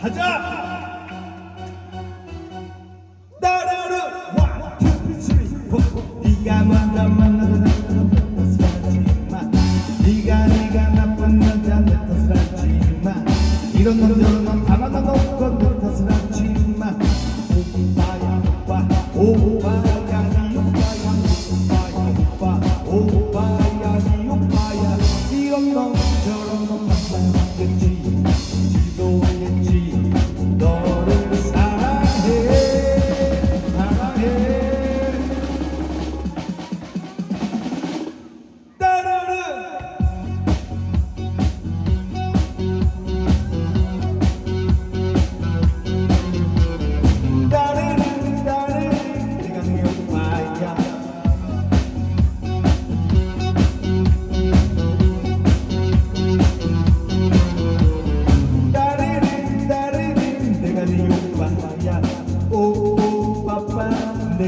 하자 저런 놈 가만히 놓고 내 탓을 하지마 오빠야 오빠 오빠야 니 오빠야 오빠야 오빠 오빠야 니 오빠야. 이런 놈 저런 놈 만나겠지 지도하겠지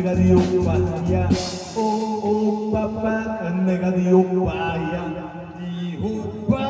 내가 네 오빠야. 오 오 빠빠 내가 네 오빠야. 네 오빠